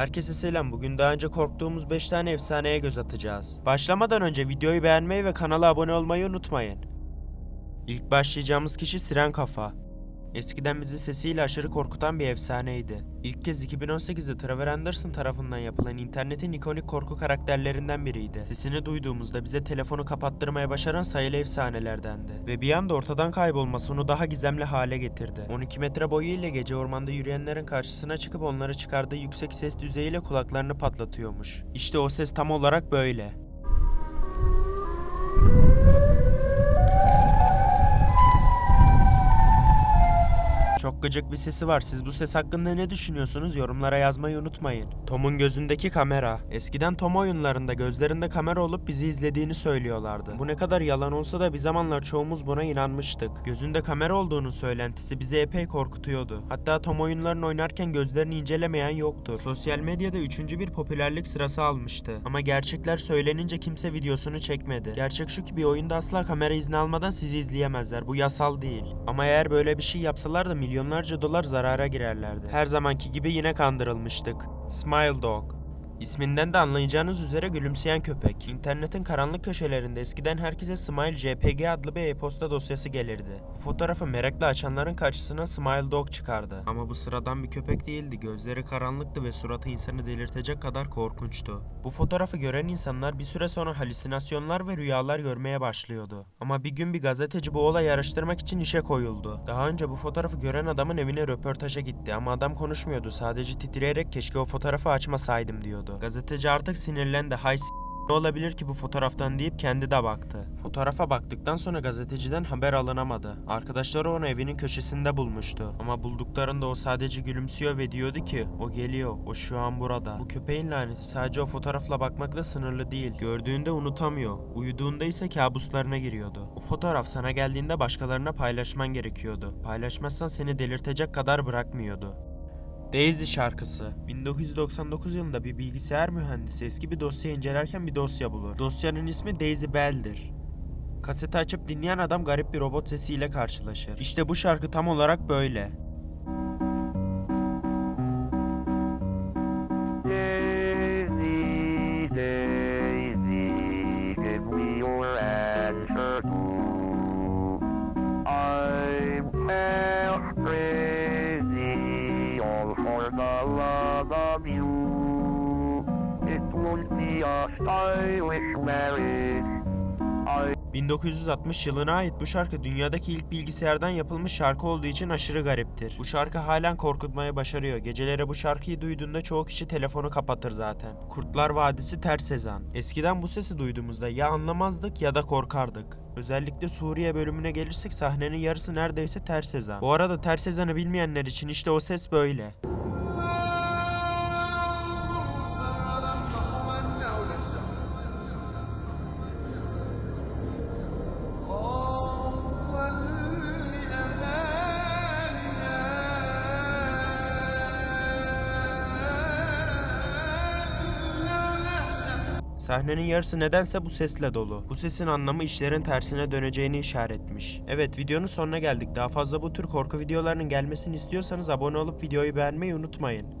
Herkese selam. Bugün daha önce korktuğumuz 5 tane efsaneye göz atacağız. Başlamadan önce videoyu beğenmeyi ve kanala abone olmayı unutmayın. İlk başlayacağımız kişi Siren Kafa. Eskiden bizi sesiyle aşırı korkutan bir efsaneydi. İlk kez 2018'de Trevor Anderson tarafından yapılan internetin ikonik korku karakterlerinden biriydi. Sesini duyduğumuzda bize telefonu kapattırmaya başaran sayılı efsanelerdendi. Ve bir anda ortadan kaybolması onu daha gizemli hale getirdi. 12 metre boyu ile gece ormanda yürüyenlerin karşısına çıkıp onları çıkardığı yüksek ses düzeyiyle kulaklarını patlatıyormuş. İşte o ses tam olarak böyle. Gıcık bir sesi var. Siz bu ses hakkında ne düşünüyorsunuz? Yorumlara yazmayı unutmayın. Tom'un gözündeki kamera. Eskiden Tom oyunlarında gözlerinde kamera olup bizi izlediğini söylüyorlardı. Bu ne kadar yalan olsa da bir zamanlar çoğumuz buna inanmıştık. Gözünde kamera olduğunun söylentisi bizi epey korkutuyordu. Hatta Tom oyunlarını oynarken gözlerini incelemeyen yoktu. Sosyal medyada üçüncü bir popülerlik sırası almıştı. Ama gerçekler söylenince kimse videosunu çekmedi. Gerçek şu ki bir oyunda asla kamera izni almadan sizi izleyemezler. Bu yasal değil. Ama eğer böyle bir şey yapsalar da milyonlarca dolar zarara girerlerdi. Her zamanki gibi yine kandırılmıştık. Smile Dog. İsminden de anlayacağınız üzere gülümseyen köpek. İnternetin karanlık köşelerinde eskiden herkese Smile JPG adlı bir e-posta dosyası gelirdi. Bu fotoğrafı merakla açanların karşısına Smile Dog çıkardı. Ama bu sıradan bir köpek değildi. Gözleri karanlıktı ve suratı insanı delirtecek kadar korkunçtu. Bu fotoğrafı gören insanlar bir süre sonra halüsinasyonlar ve rüyalar görmeye başlıyordu. Ama bir gün bir gazeteci bu olayı araştırmak için işe koyuldu. Daha önce bu fotoğrafı gören adamın evine röportaja gitti ama adam konuşmuyordu. Sadece titreyerek keşke o fotoğrafı açmasaydım diyordu. Gazeteci artık sinirlendi. Hay ne olabilir ki bu fotoğraftan deyip kendi de baktı. Fotoğrafa baktıktan sonra gazeteciden haber alınamadı. Arkadaşları onu evinin köşesinde bulmuştu. Ama bulduklarında o sadece gülümsüyor ve diyordu ki o geliyor, o şu an burada. Bu köpeğin laneti sadece o fotoğrafla bakmakla sınırlı değil. Gördüğünde unutamıyor. Uyuduğunda ise kabuslarına giriyordu. O fotoğraf sana geldiğinde başkalarına paylaşman gerekiyordu. Paylaşmazsan seni delirtecek kadar bırakmıyordu. Daisy şarkısı. 1999 yılında bir bilgisayar mühendisi eski bir dosya incelerken bir dosya bulur. Dosyanın ismi Daisy Bell'dir. Kaseti açıp dinleyen adam garip bir robot sesiyle karşılaşır. İşte bu şarkı tam olarak böyle. The love of you. It won't be a stylish marriage. I 1960 yılına ait bu şarkı dünyadaki ilk bilgisayardan yapılmış şarkı olduğu için aşırı gariptir. Bu şarkı halen korkutmayı başarıyor. Geceleri bu şarkıyı duyduğunda çoğu kişi telefonu kapatır zaten. Kurtlar Vadisi Ters Ezan. Eskiden bu sesi duyduğumuzda ya anlamazdık ya da korkardık. Özellikle Suriye bölümüne gelirsek sahnenin yarısı neredeyse ters ezan. Bu arada ters ezanı bilmeyenler için işte o ses böyle. Sahnenin yarısı nedense bu sesle dolu. Bu sesin anlamı işlerin tersine döneceğini işaretmiş. Evet videonun sonuna geldik. Daha fazla bu tür korku videolarının gelmesini istiyorsanız abone olup videoyu beğenmeyi unutmayın.